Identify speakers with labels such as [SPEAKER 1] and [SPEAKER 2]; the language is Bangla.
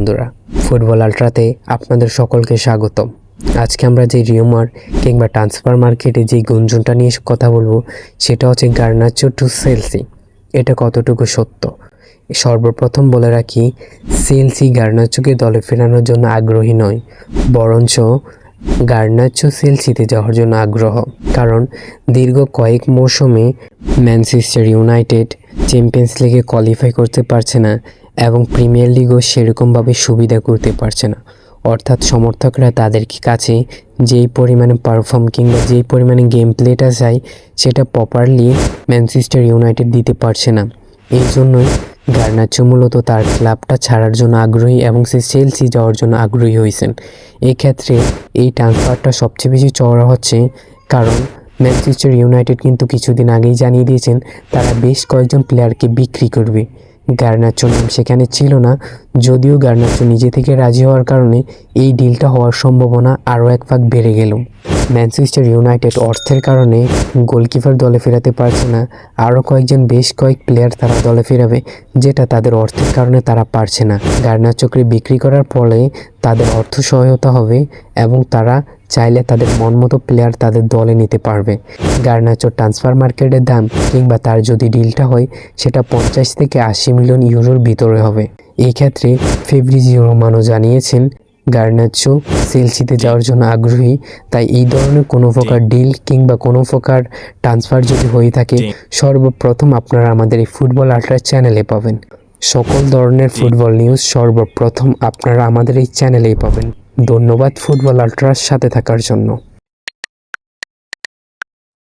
[SPEAKER 1] বন্ধুরা, ফুটবল আলট্রাতে আপনাদের সকলকে স্বাগতম। আজকে আমরা যে রিউমার কিংবা ট্রান্সফার মার্কেটে যে গুঞ্জনটা নিয়ে কথা বলব, সেটা হচ্ছে গার্নাচো টু সেলসি এটা কতটুকু সত্য? সর্বপ্রথম বলে রাখি সেলসি গার্নাচোকে দলে ফেরানোর জন্য আগ্রহী নয়, বরঞ্চ গার্নাচো সেলসিতে যাওয়ার জন্য আগ্রহ। কারণ দীর্ঘ কয়েক মৌসুমে ম্যানচেস্টার ইউনাইটেড চ্যাম্পিয়ন্স লিগে কোয়ালিফাই করতে পারছে না এবং প্রিমিয়ার লিগও সেরকমভাবে সুবিধা করতে পারছে না। অর্থাৎ সমর্থকরা তাদের কাছে যেই পরিমাণে পারফর্ম কিংবা যেই পরিমাণে গেম প্লেটা চাই সেটা প্রপারলি ম্যানচেস্টার ইউনাইটেড দিতে পারছে না। এই জন্যই গার্নাচো মূলত তার ক্লাবটা ছাড়ার জন্য আগ্রহী এবং সে চেলসি যাওয়ার জন্য আগ্রহী হয়েছেন। এই ক্ষেত্রে এই ট্রান্সফারটা সবচেয়ে বেশি চওড়া হচ্ছে কারণ ম্যানচেস্টার ইউনাইটেড কিন্তু কিছুদিন আগেই জানিয়ে দিয়েছেন, তারা বেশ কয়েকজন প্লেয়ারকে বিক্রি করবে। গার্নাচো নাম সেখানে ছিল না, যদিও গার্নাচো নিজে থেকে রাজি হওয়ার কারণে এই ডিলটা হওয়ার সম্ভাবনা আরও এক ভাগ বেড়ে গেল। ম্যানচেস্টার ইউনাইটেড অর্থের কারণে গোলকিপার দলে ফেরাতে পারছে না, আরও কয়েকজন বেশ কয়েক প্লেয়ার তারা দলে ফেরাবে, যেটা তাদের অর্থের কারণে তারা পারছে না। গার্নাচোকে বিক্রি করার ফলে তাদের অর্থ সহায়তা হবে এবং তারা চাইলে তাদের মন মতো প্লেয়ার তাদের দলে নিতে পারবে। গার্নাচো ট্রান্সফার মার্কেটের দাম কিংবা তার যদি ডিলটা হয় সেটা পঞ্চাশ থেকে আশি মিলিয়ন ইউরোর ভিতরে হবে। এই ক্ষেত্রে ফেব্রিজিও রোমানো জানিয়েছেন গার্নাচো সেলসিতে যাওয়ার জন্য আগ্রহী তাই এই ধরনের কোনো প্রকার ডিল কিংবা কোনো প্রকার ট্রান্সফার যদি হয়ে থাকে সর্বপ্রথম আপনারা আমাদের এই ফুটবল আল্ট্রা চ্যানেলে পাবেন। সকল ধরনের ফুটবল নিউজ সর্বপ্রথম আপনারা আমাদের এই চ্যানেলেই পাবেন। ধন্যবাদ ফুটবল আল্ট্রার সাথে থাকার জন্য।